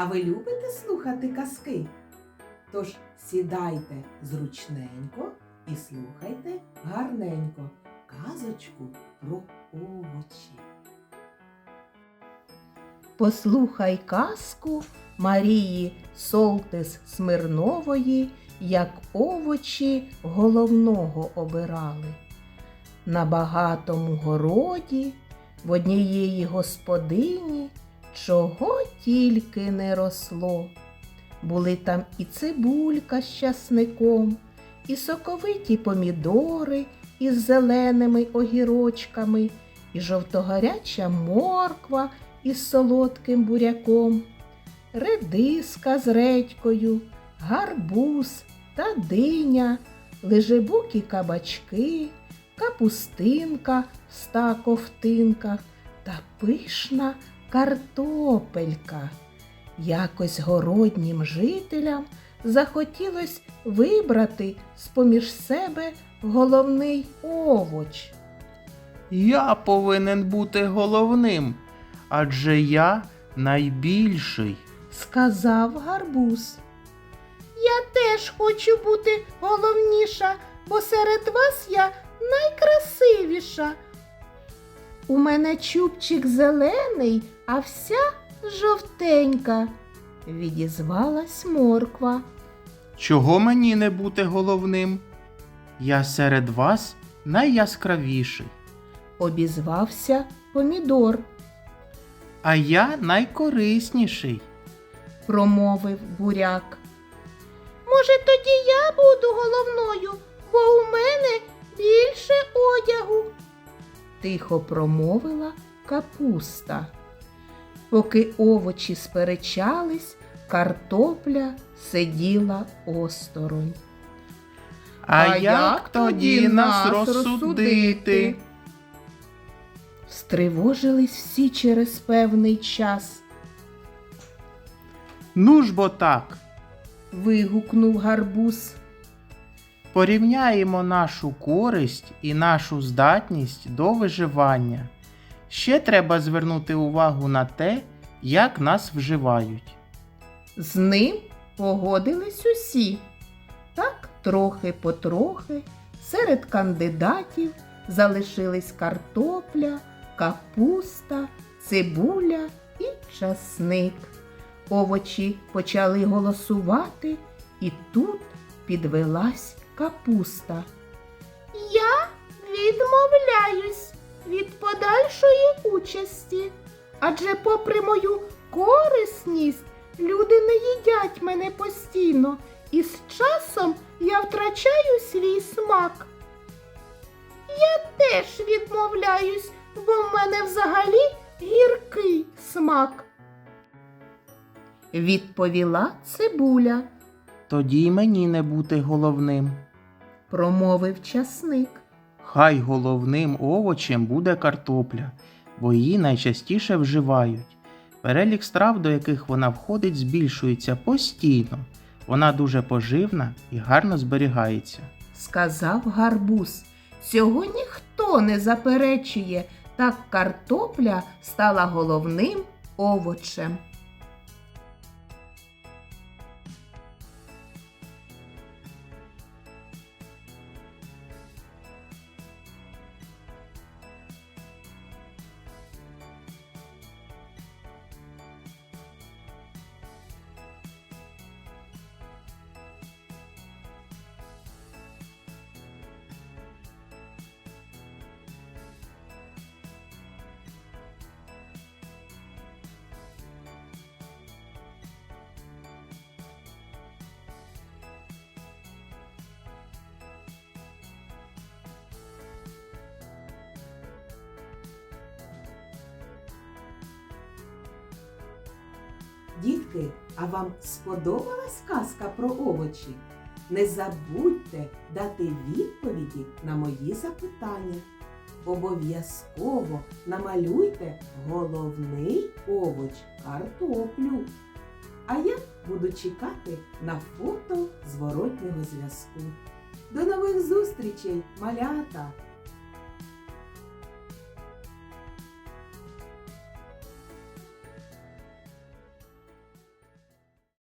А ви любите слухати казки? Тож сідайте зручненько і слухайте гарненько казочку про овочі. Послухай казку Марії Солтис Смирнової, як овочі головного обирали. На багатому городі в однієї господині чого тільки не росло. Були там і цибулька з часником, і соковиті помідори із зеленими огірочками, і жовтогаряча морква із солодким буряком, редиска з редькою, гарбуз та диня, лежебукі кабачки, капустинка в ста ковтинках та пишна картопелька. Якось городнім жителям захотілось вибрати з-поміж себе головний овоч. Я повинен бути головним, адже я найбільший. сказав гарбуз. Я теж хочу бути головніша, бо серед вас я найкрасивіша. У мене чубчик зелений, а вся жовтенька, відізвалась морква. Чого мені не бути головним? Я серед вас найяскравіший, Обізвався помідор, а я найкорисніший. промовив буряк. Може, тоді я буду головною, бо у мене більше. Тихо промовила капуста. Поки овочі сперечались, картопля сиділа осторонь. А, як тоді нас розсудити? Стривожились всі через певний час. Ну ж бо так, Вигукнув гарбуз. Порівняємо нашу користь і нашу здатність до виживання. Ще треба звернути увагу на те, як нас вживають. З ним погодились усі. Так трохи потрохи серед кандидатів залишились картопля, капуста, цибуля і часник. Овочі почали голосувати, і тут підвелась капуста. Я відмовляюсь від подальшої участі, адже, попри мою корисність, люди не їдять мене постійно, і з часом я втрачаю свій смак. Я теж відмовляюсь, бо в мене взагалі гіркий смак. Відповіла цибуля, Тоді й мені не бути головним. Промовив часник. Хай головним овочем буде картопля, бо її найчастіше вживають. Перелік страв, до яких вона входить, збільшується постійно. Вона дуже поживна і гарно зберігається. сказав гарбуз. Цього ніхто не заперечує, так картопля стала головним овочем. Дітки, а вам сподобалась казка про овочі? Не забудьте дати відповіді на мої запитання. Обов'язково намалюйте головний овоч картоплю. А я буду чекати на фото зворотнього зв'язку. До нових зустрічей, малята!